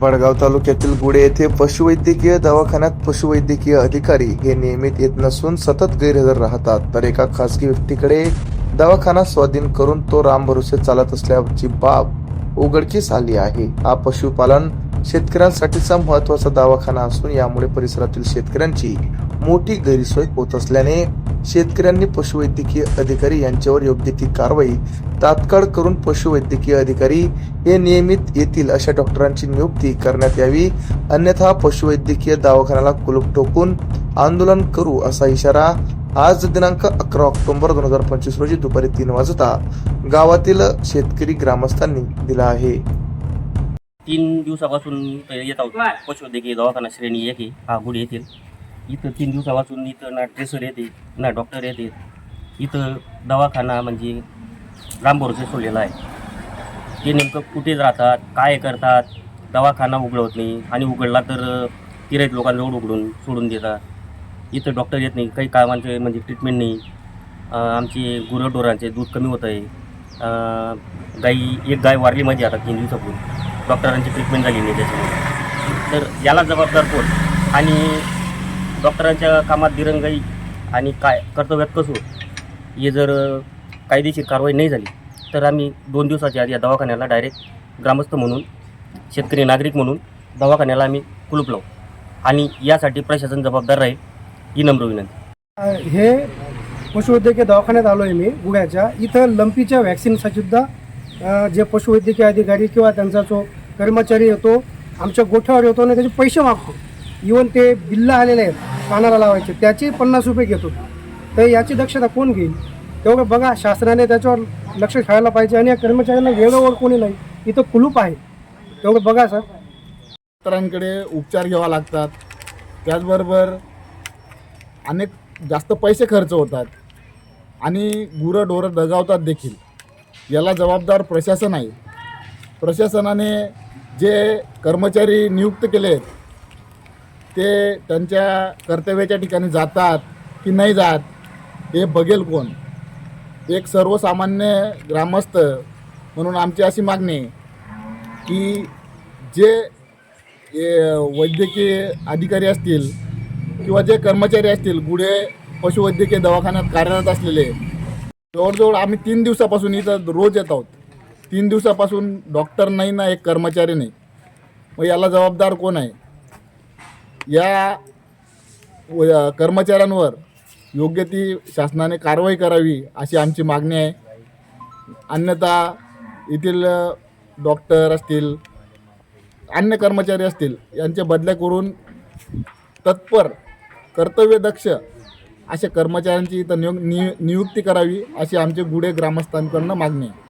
बडगाव तालुक्यातील गुडे येथे पशुवैद्यकीय दवाखान्यात पशुवैद्यकीय अधिकारी हे नियमित येत नसून सतत गैरहजर राहतात. तर एका खासगी व्यक्तीकडे दवाखाना स्वाधीन करून तो रामभरोसे चालत असल्याची बाब उघडकीस आली आहे. हा पशुपालन शेतकऱ्यांसाठीचा महत्त्वाचा दवाखाना असून यामुळे परिसरातील शेतकऱ्यांची मोठी गैरसोय होत असल्याने शेतकऱ्यांनी पशुवैद्यकीय अधिकारी यांच्यावर योग्य ती कारवाई तात्काळ करून पशुवैद्यकीय अधिकारी हे नियमित येतील अशा डॉक्टरांची नियुक्ती करण्यात यावी. अन्यथा पशुवैद्यकीय दवाखान्याला कुलूप ठोकून आंदोलन करू असा इशारा आज दिनांक अकरा ऑक्टोबर दोन हजार पंचवीस रोजी दुपारी तीन वाजता गावातील शेतकरी ग्रामस्थांनी दिला आहे. तीन दिवसापासून इथं येत आहोत. पशुवैद्यकीय दवाखाना श्रेणी एक आहे हा गुढी येथील इथं तीन दिवसापासून इथं ना ट्रेसर येते ना डॉक्टर येते. इथं दवाखाना म्हणजे रामभरोसे सोडलेला आहे. ते नेमकं कुठे राहतात काय करतात दवाखाना उघडवत नाही आणि उघडला तर तिराईत लोकांजवळ उघडून सोडून देतात. इथं डॉक्टर येत नाही काही कामांचे म्हणजे ट्रीटमेंट नाही. आमचे गुरंढोरांचे दूध कमी होत आहे गाई एक गाय वारली माझी आता तीन दिवसापूर्वी. डॉक्टरांची ट्रीटमेंट झाली नाही त्याच्यामुळे. तर याला जबाबदार कोण? आणि डॉक्टरांच्या कामात दिरंगाई आणि काय कर्तव्यात कसो हे जर कायदेशीर कारवाई नाही झाली तर आम्ही दोन दिवसाच्या आधी या दवाखान्याला डायरेक्ट ग्रामस्थ म्हणून शेतकरी नागरिक म्हणून दवाखान्याला आम्ही कुलूप लावू. आणि यासाठी प्रशासन जबाबदार राहील ही नम्र विनंती. हे पशुवैद्यकीय दवाखान्यात आलो आहे मी गुळ्याच्या इथं लंपीच्या व्हॅक्सिनसाठी सुद्धा जे पशुवैद्यकीय अधिकारी किंवा त्यांचा जो कर्मचारी येतो आमच्या गोठ्यावर येतो आणि त्याचे पैसे मागतो. इवन ते बिल्ला आलेले आहेत कानाला लावायचे त्याचे पन्नास रुपये घेतो. तर याची दक्षता कोण घेईल? तेवढं बघा शासनाने त्याच्यावर लक्ष ठेवायला पाहिजे आणि या कर्मचाऱ्यांना वेळेवर कोणी नाही इथं कुलूप आहे. तेवढं बघा सर. डॉक्टरांकडे उपचार घ्यावा लागतात. त्याचबरोबर अनेक जास्त पैसे खर्च होतात आणि गुरं ढोरं दगावतात देखील. याला जबाबदार प्रशासन आहे. प्रशासनाने जे कर्मचारी नियुक्त केले आहेत ते त्यांच्या कर्तव्याच्या ठिकाणी जातात की नाही जात हे बघेल कोण? एक सर्वसामान्य ग्रामस्थ म्हणून आमची अशी मागणी की जे वैद्यकीय अधिकारी असतील किंवा जे कर्मचारी असतील गुढे पशुवैद्यकीय दवाखान्यात कार्यरत असलेले जवळजवळ आम्ही तीन दिवसापासून इथं रोज येत आहोत. तीन दिवसापासून डॉक्टर नाही ना एक कर्मचारी नाही. मग याला जबाबदार कोण आहे? या व- कर्मचाऱ्यांवर योग्य ती शासनाने कारवाई करावी अशी आमची मागणी आहे. अन्यथा येथील डॉक्टर असतील अन्य कर्मचारी असतील यांच्या बदल्या करून तत्पर कर्तव्यदक्ष अशा कर्मचाऱ्यांची इथं नियु नियु नियुक्ती करावी अशी आमचे गुढे ग्रामस्थांकडनं मागणी आहे.